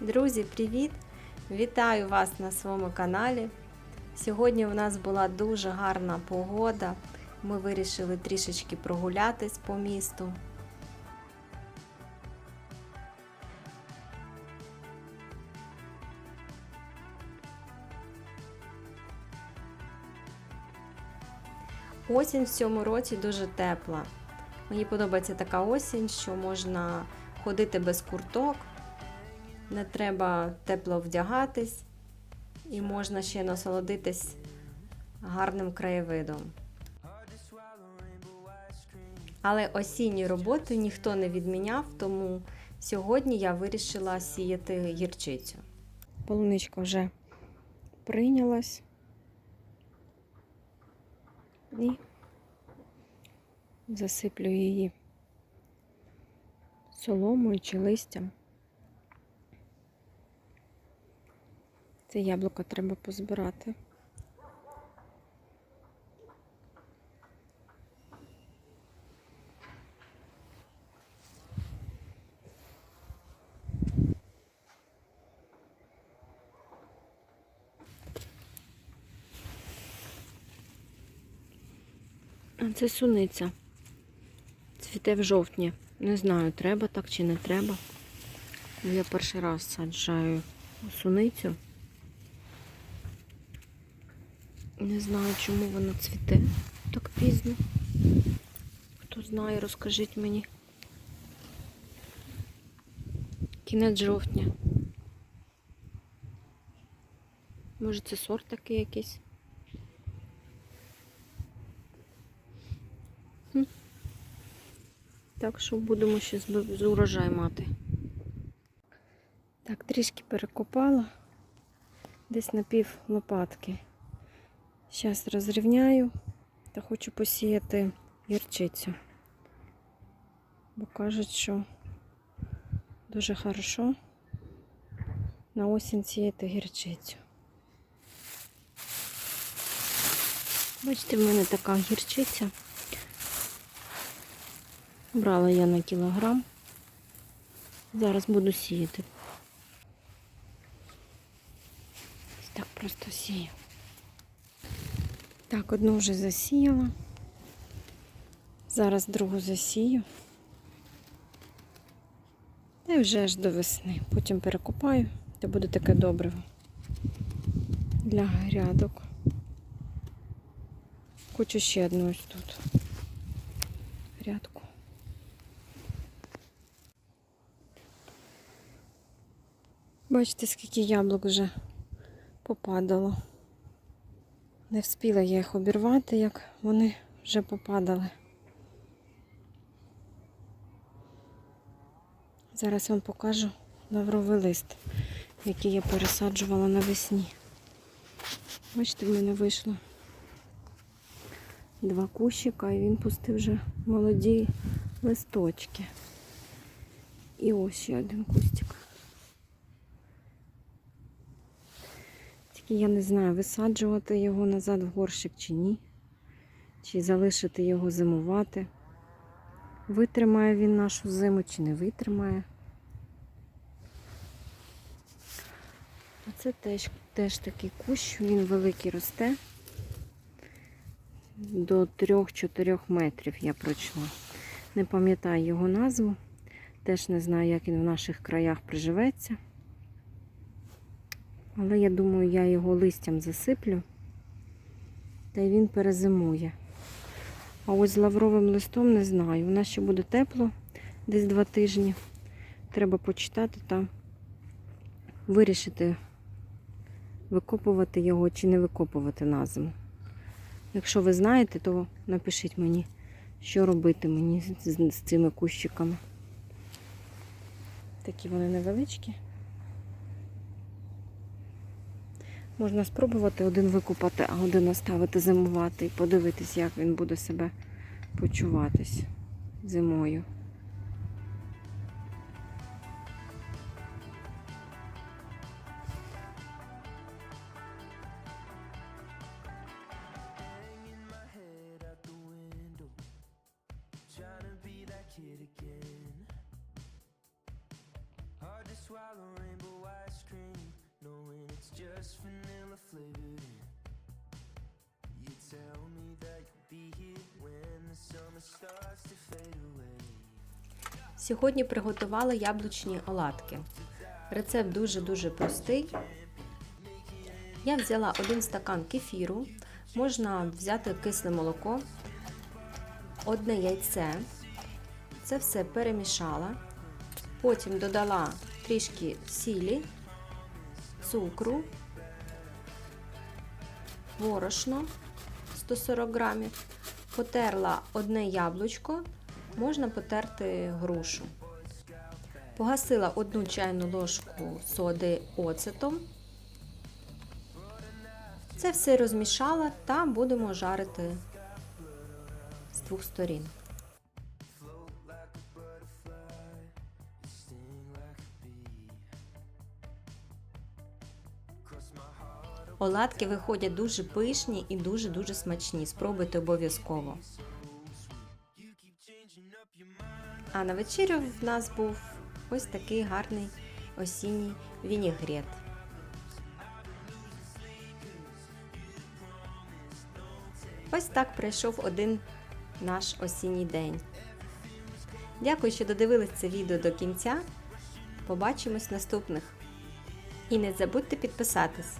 Друзі, привіт! Вітаю вас на своєму каналі. Сьогодні у нас була дуже гарна погода. Ми вирішили трішечки прогулятись по місту. Осінь в цьому році дуже тепла. Мені подобається така осінь, що можна ходити без курток, не треба тепло вдягатись і можна ще насолодитись гарним краєвидом. Але осінні роботи ніхто не відміняв, тому сьогодні я вирішила сіяти гірчицю. Полуничка вже прийнялась. І засиплю її соломою чи листям. Це яблуко треба позбирати. Це суниця. Цвіте в жовтні. Не знаю, треба так чи не треба. Я перший раз саджаю суницю. Не знаю, чому вона цвіте так пізно. Хто знає, розкажіть мені. Кінець жовтня. Може це сорт такий якийсь? Так що будемо ще з урожай мати. Так, трішки перекопала. Десь на пів лопатки. Зараз розрівняю та хочу посіяти гірчицю. Бо кажуть, що дуже хорошо на осінь сіяти гірчицю. Бачите, в мене така гірчиця. Брала я на кілограм. Зараз буду сіяти. Ось так просто сію. Так, одну вже засіяла. Зараз другу засію. І вже аж до весни. Потім перекопаю, та буде таке добриво для грядок. Хочу ще одну ось тут. Грядку. Бачите, скільки яблук вже попадало. Не встигла я їх обірвати, як вони вже попадали. Зараз вам покажу лавровий лист, який я пересаджувала навесні. Бачите, в мене вийшло два кущика і він пустив вже молоді листочки. І ось ще один кустик. Я не знаю, висаджувати його назад в горщик чи ні. Чи залишити його зимувати. Витримає він нашу зиму чи не витримає. Оце теж, теж такий кущ, він великий росте. До 3-4 метрів я пройшла. Не пам'ятаю його назву. Теж не знаю, як він в наших краях приживеться. Але я думаю, я його листям засиплю, та й він перезимує. А ось з лавровим листом не знаю. У нас ще буде тепло десь два тижні. Треба почитати та вирішити, викопувати його чи не викопувати на зиму. Якщо ви знаєте, то напишіть мені, що робити мені з, цими кущиками. Такі вони невеличкі. Можна спробувати один викупати, а один оставити зимувати і подивитись, як він буде себе почуватись зимою. Hanging my head swallow rainbow just vanilla flavored. You tell me that you'll be here when the summer starts to fade away. Сьогодні приготувала яблучні оладки. Рецепт дуже-дуже простий. Я взяла один стакан кефіру, можна взяти кисле молоко, одне яйце. Це все перемішала. Потім додала трішки сілі, цукру, борошно 140 грамів, потерла одне яблучко, можна потерти грушу. Погасила одну чайну ложку соди оцетом. Це все розмішала та будемо жарити з двох сторін. Оладки виходять дуже пишні і дуже-дуже смачні. Спробуйте обов'язково. А на вечерю в нас був ось такий гарний осінній вінігрет. Ось так пройшов один наш осінній день. Дякую, що додивились це відео до кінця. Побачимось наступних. І не забудьте підписатись.